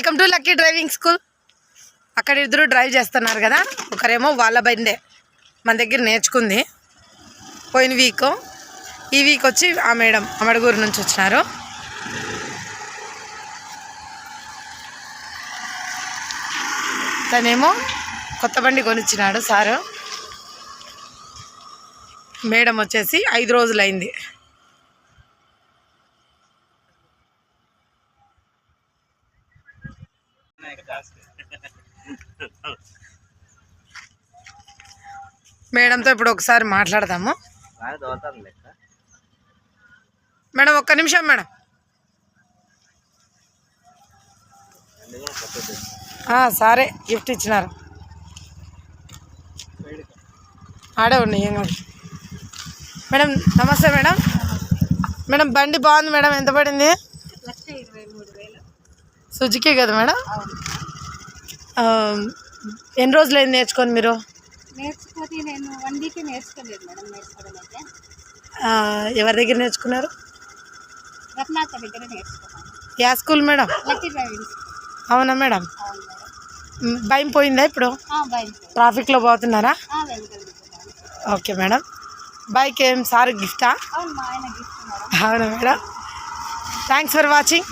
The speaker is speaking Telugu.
Welcome to lucky driving school. అక్కడ ఇద్దరు డ్రైవ్ చేస్తున్నారు కదా ఒకరేమో వాళ్ళ బండే మన దగ్గర నేర్చుకుంది. పోయిన వీక్ ఈ వీక్ వచ్చి ఆ మేడం అమడగూరు నుంచి వచ్చినారు. తనేమో కొత్త బండి కొనిచ్చినాడు సారు. మేడం వచ్చేసి ఐదు రోజులైంది. మేడంతో ఇప్పుడు ఒకసారి మాట్లాడదాము. మేడం ఒక్క నిమిషం మేడం. సరే గిఫ్ట్ ఇచ్చినారు. ఆడే ఉన్నాయి ఏం కాదు మేడం నమస్తే మేడం. మేడం బండి బాగుంది మేడం ఎంత పడింది? సుజుకి కదా మేడం? ఎన్ని రోజులు అయింది నేర్చుకొని మీరు? నేర్చుకొని నేను వన్ వీక్ నేర్చుకోలేదు మేడం నేర్చుకోవడం అయితే. ఆ, ఎవరి దగ్గర నేర్చుకున్నారు? రత్నాక దగ్గర నేర్చుకున్నాను. Yeah school madam. అవునా మేడం? అవును మేడం. మ్, భయం పోయిందా ఇప్పుడు? ట్రాఫిక్లో పోతున్నారా? Okay madam. బైక్ ఏం సార్ గిఫ్టా? అవును మా ఆయన గిఫ్ట్ మేడం. అవునా మేడం. Thanks for watching.